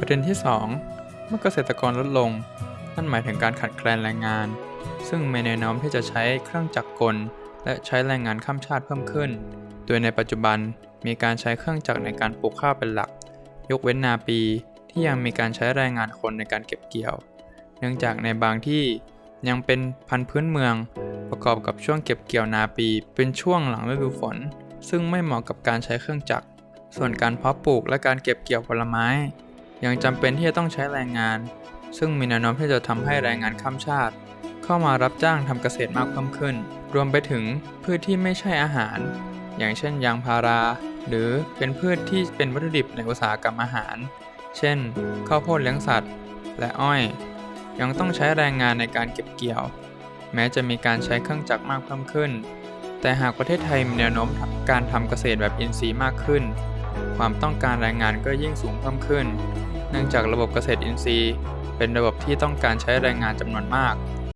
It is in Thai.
ประเด็นที่ 2 เมื่อเกษตรกรลดลง นั่นหมายถึงการขาดแคลนแรงงาน ซึ่งมีแนวโน้มที่จะใช้เครื่องจักรกล และใช้แรงงานข้ามชาติเพิ่มขึ้น โดยในปัจจุบันมีการใช้เครื่องจักรในการปลูกข้าวเป็นหลัก ยกเว้นนาปีที่ยังมีการใช้แรงงานคนในการเก็บเกี่ยว เนื่องจากในบางที่ยังเป็นพันธุ์พื้นเมือง ประกอบกับช่วงเก็บเกี่ยวนาปี เป็นช่วงหลังฤดูฝน ซึ่งไม่เหมาะกับการใช้เครื่องจักร ส่วนการเพาะปลูกและการเก็บเกี่ยวผลไม้ ยังจำเป็นที่จะต้องใช้แรงงาน ซึ่งมีแนวโน้มที่จะทำให้แรงงานข้ามชาติ เข้ามารับจ้างทำเกษตรมากเพิ่มขึ้น รวมไปถึงพืชที่ไม่ใช่อาหาร อย่างเช่นยางพารา หรือเป็นพืชที่เป็นวัตถุดิบในอุตสาหกรรมอาหาร เช่น ข้าวโพดเลี้ยงสัตว์ และอ้อย ยังต้องใช้แรงงานในการเก็บเกี่ยว แม้จะมีการใช้เครื่องจักรมากเพิ่มขึ้น แต่หากประเทศไทยมีแนวโน้มการทำเกษตรแบบอินทรีย์มากขึ้น ความต้องการแรงงานก็ยิ่งสูงเพิ่มขึ้น เนื่องจากระบบเกษตรอินทรีย์ เป็นระบบที่ต้องการใช้แรงงานจำนวนมาก